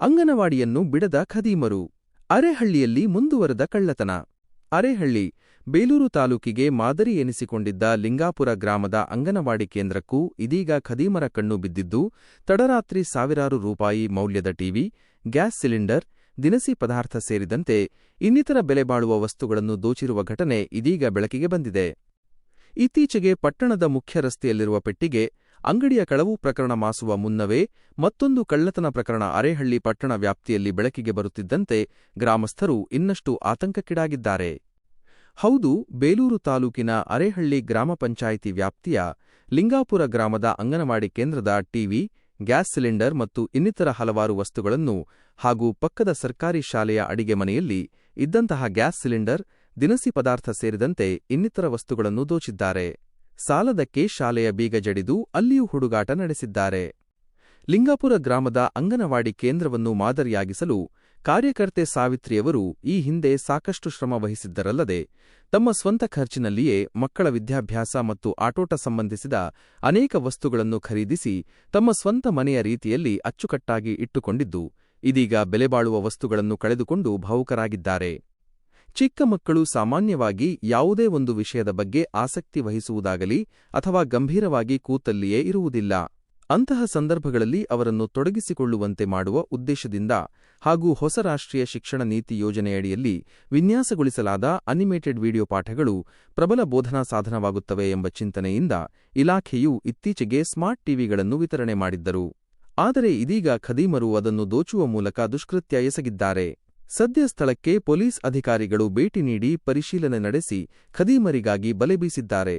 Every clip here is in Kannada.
ಅಂಗನವಾಡಿಯನ್ನು ಬಿಡದ ಖದೀಮರು. ಅರೆಹಳ್ಳಿಯಲ್ಲಿ ಮುಂದುವರೆದ ಕಳ್ಳತನ. ಅರೆಹಳ್ಳಿ, ಬೇಲೂರು ತಾಲೂಕಿಗೆ ಮಾದರಿ ಎನಿಸಿಕೊಂಡಿದ್ದ ಲಿಂಗಾಪುರ ಗ್ರಾಮದ ಅಂಗನವಾಡಿ ಕೇಂದ್ರಕ್ಕೂ ಇದೀಗ ಖದೀಮರ ಕಣ್ಣು ಬಿದ್ದಿದ್ದು, ತಡರಾತ್ರಿ ಸಾವಿರಾರು ರೂಪಾಯಿ ಮೌಲ್ಯದ ಟಿವಿ, ಗ್ಯಾಸ್ ಸಿಲಿಂಡರ್, ದಿನಸಿ ಪದಾರ್ಥ ಸೇರಿದಂತೆ ಇನ್ನಿತರ ಬೆಲೆ ಬಾಳುವ ವಸ್ತುಗಳನ್ನು ದೋಚಿರುವ ಘಟನೆ ಇದೀಗ ಬೆಳಕಿಗೆ ಬಂದಿದೆ. ಇತ್ತೀಚೆಗೆ ಪಟ್ಟಣದ ಮುಖ್ಯ ರಸ್ತೆಯಲ್ಲಿರುವ ಪೆಟ್ಟಿಗೆ ಅಂಗಡಿಯ ಕಳವು ಪ್ರಕರಣ ಮಾಸುವ ಮುನ್ನವೇ ಮತ್ತೊಂದು ಕಳ್ಳತನ ಪ್ರಕರಣ ಅರೇಹಳ್ಳಿ ಪಟ್ಟಣ ವ್ಯಾಪ್ತಿಯಲ್ಲಿ ಬೆಳಕಿಗೆ ಬರುತ್ತಿದ್ದಂತೆ ಗ್ರಾಮಸ್ಥರು ಇನ್ನಷ್ಟು ಆತಂಕಕ್ಕಿಡಾಗಿದ್ದಾರೆ. ಹೌದು, ಬೇಲೂರು ತಾಲೂಕಿನ ಅರೇಹಳ್ಳಿ ಗ್ರಾಮ ಪಂಚಾಯಿತಿ ವ್ಯಾಪ್ತಿಯ ಲಿಂಗಾಪುರ ಗ್ರಾಮದ ಅಂಗನವಾಡಿ ಕೇಂದ್ರದ ಟಿವಿ ಗ್ಯಾಸ್ ಸಿಲಿಂಡರ್ ಮತ್ತು ಇನ್ನಿತರ ಹಲವಾರು ವಸ್ತುಗಳನ್ನು ಹಾಗೂ ಪಕ್ಕದ ಸರ್ಕಾರಿ ಶಾಲೆಯ ಅಡಿಗೆ ಮನೆಯಲ್ಲಿ ಇದ್ದಂತಹ ಗ್ಯಾಸ್ ಸಿಲಿಂಡರ್, ದಿನಸಿ ಪದಾರ್ಥ ಸೇರಿದಂತೆ ಇನ್ನಿತರ ವಸ್ತುಗಳನ್ನು ದೋಚಿದ್ದಾರೆ. ಸಾಲದಕ್ಕೆ ಶಾಲೆಯ ಬೀಗ ಜಡಿದು ಅಲ್ಲಿಯೂ ಹುಡುಗಾಟ ನಡೆಸಿದ್ದಾರೆ. ಲಿಂಗಾಪುರ ಗ್ರಾಮದ ಅಂಗನವಾಡಿ ಕೇಂದ್ರವನ್ನು ಮಾದರಿಯಾಗಿಸಲು ಕಾರ್ಯಕರ್ತೆ ಸಾವಿತ್ರಿಯವರು ಈ ಹಿಂದೆ ಸಾಕಷ್ಟು ಶ್ರಮ ವಹಿಸಿದ್ದರಲ್ಲದೆ, ತಮ್ಮ ಸ್ವಂತ ಖರ್ಚಿನಲ್ಲಿಯೇ ಮಕ್ಕಳ ವಿದ್ಯಾಭ್ಯಾಸ ಮತ್ತು ಆಟೋಟ ಸಂಬಂಧಿಸಿದ ಅನೇಕ ವಸ್ತುಗಳನ್ನು ಖರೀದಿಸಿ ತಮ್ಮ ಸ್ವಂತ ಮನೆಯ ರೀತಿಯಲ್ಲಿ ಅಚ್ಚುಕಟ್ಟಾಗಿ ಇಟ್ಟುಕೊಂಡಿದ್ದು, ಇದೀಗ ಬೆಲೆಬಾಳುವ ವಸ್ತುಗಳನ್ನು ಕಳೆದುಕೊಂಡು ಭಾವುಕರಾಗಿದ್ದಾರೆ ಚಿಕ್ಕ ಮಕ್ಕಳು ಸಾಮಾನ್ಯವಾಗಿ ಯಾವುದೇ ಒಂದು ವಿಷಯದ ಬಗ್ಗೆ ಆಸಕ್ತಿ ವಹಿಸುವುದಾಗಲಿ ಅಥವಾ ಗಂಭೀರವಾಗಿ ಕೂತಲ್ಲಿಯೇ ಇರುವುದಿಲ್ಲ. ಅಂತಹ ಸಂದರ್ಭಗಳಲ್ಲಿ ಅವರನ್ನು ತೊಡಗಿಸಿಕೊಳ್ಳುವಂತೆ ಮಾಡುವ ಉದ್ದೇಶದಿಂದ ಹಾಗೂ ಹೊಸ ರಾಷ್ಟ್ರೀಯ ಶಿಕ್ಷಣ ನೀತಿ ಯೋಜನೆಯಡಿಯಲ್ಲಿ ವಿನ್ಯಾಸಗೊಳಿಸಲಾದ ಅನಿಮೇಟೆಡ್ ವಿಡಿಯೋ ಪಾಠಗಳು ಪ್ರಬಲ ಬೋಧನಾ ಸಾಧನವಾಗುತ್ತವೆ ಎಂಬ ಚಿಂತನೆಯಿಂದ ಇಲಾಖೆಯು ಇತ್ತೀಚೆಗೆ ಸ್ಮಾರ್ಟ್ ಟಿವಿಗಳನ್ನು ವಿತರಣೆ ಮಾಡಿದ್ದರು. ಆದರೆ ಇದೀಗ ಖದೀಮರು ಅದನ್ನು ದೋಚುವ ಮೂಲಕ ದುಷ್ಕೃತ್ಯ ಎಸಗಿದ್ದಾರೆ. ಸದ್ಯ ಸ್ಥಳಕ್ಕೆ ಪೊಲೀಸ್ ಅಧಿಕಾರಿಗಳು ಭೇಟಿ ನೀಡಿ ಪರಿಶೀಲನೆ ನಡೆಸಿ ಖದೀಮರಿಗಾಗಿ ಬಲೆ ಬೀಸಿದ್ದಾರೆ.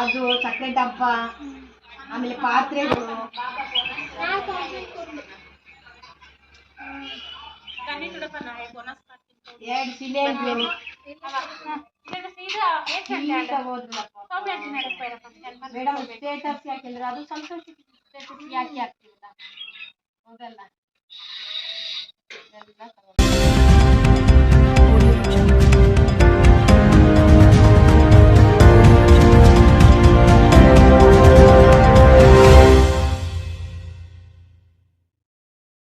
ಅದು ಸಕ್ಕರೆ ಡಬ್ಬ, ಆಮೇಲೆ ಪಾತ್ರೆಗಳು. ಎರಡು ಸಿಲಿಂಡ್ರು ಮೇಡಮ್ ಸ್ಟೇಟಸ್ ಯಾಕೆಂದ್ರೆ ಅದು ಸಂತೋಷ ಸ್ಟೇಟಸ್ ಯಾಕೆ ಹಾಕ್ತಿಲ್ಲ ಹೌದಲ್ಲ. plata.